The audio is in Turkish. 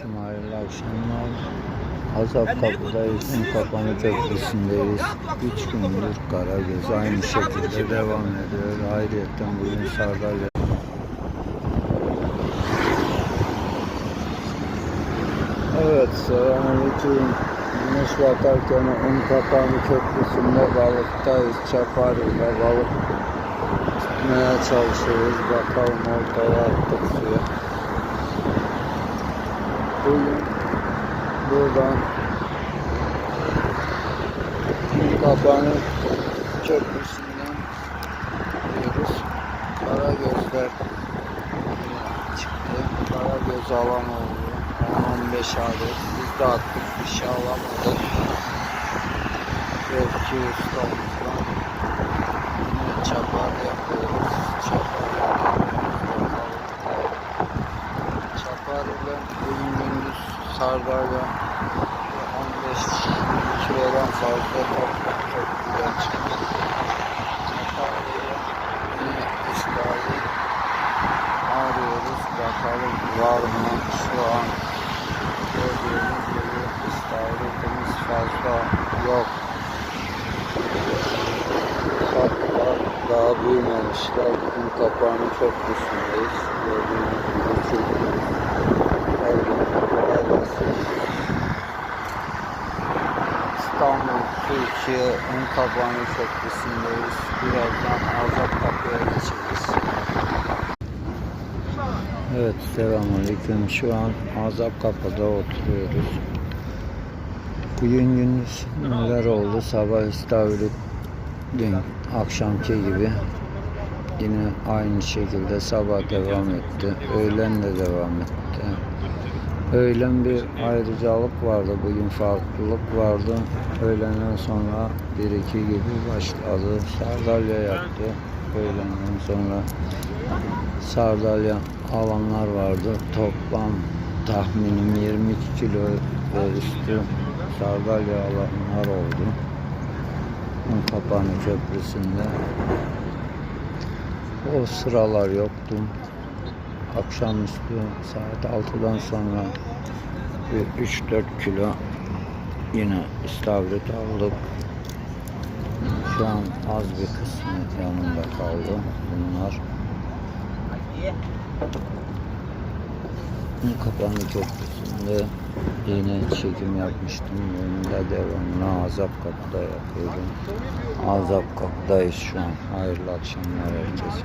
Selamünaleyküm, hayırlı akşamlar. Azap kapıdayız, un kapanı köprüsündeyiz. Üç gündür Karagöz aynı şekilde devam ediyor. Ayrıyeten bugün Sardalya. Evet, selamünaleyküm. Güneş batarken un kapanı köprüsünde balıktayız. Çaparıyla balık tutmaya çalışıyoruz. Bakalım ortaya attık suya. Bugün buradan Kapanı Köprüsü'nden gidiyoruz. Karagözler çıktı. Karagöz alan oldu. 10-15 adet. Biz de attık bir şey alamadık. Belki ustamızdan çapar yapıyoruz. Çapar yapıyoruz. Çapar ile bugün gündüz sardalya 15 kilodan fazla toplam çok güzel ile yine istavri arıyoruz. Bakalım var mı şu an gördüğünüz gibi istavritimiz fazla yok. Ufaklar daha büyümemişler. Kum kapağının çok dışındayız. Gördüğünüz gibi İstanbul, Türkiye çok dışındayız. Birazdan Azap kapıya geçeceğiz. Evet selamünaleyküm. Şu an Azap kapıda oturuyoruz. Bugün gündüz neler oldu? Sabah istavrit dün akşamki gibi yine aynı şekilde sabah devam etti. Öğlen de devam etti. Öğlen bir ayrıcalık vardı. Bugün farklılık vardı. Öğlenden sonra 1-2 gibi başladı. Sardalya yaptı. Öğlenden sonra sardalya alanlar vardı. Toplam tahminim 22 kilo ve üstü sardalya alanlar oldu. Kapanı Köprüsü'nde. O sıralar yoktu. Akşamüstü saat 6'dan sonra bir 3-4 kilo yine istavrit aldık. Şu an az bir kısmı yanında kaldı bunlar. Kapanı Köprüsü'nde yine çekim yapmıştım. Önünde devamlı Azap Kapı'da yapıyordum. Azap Kapı'dayız şu an. Hayırlı akşamlar herkese.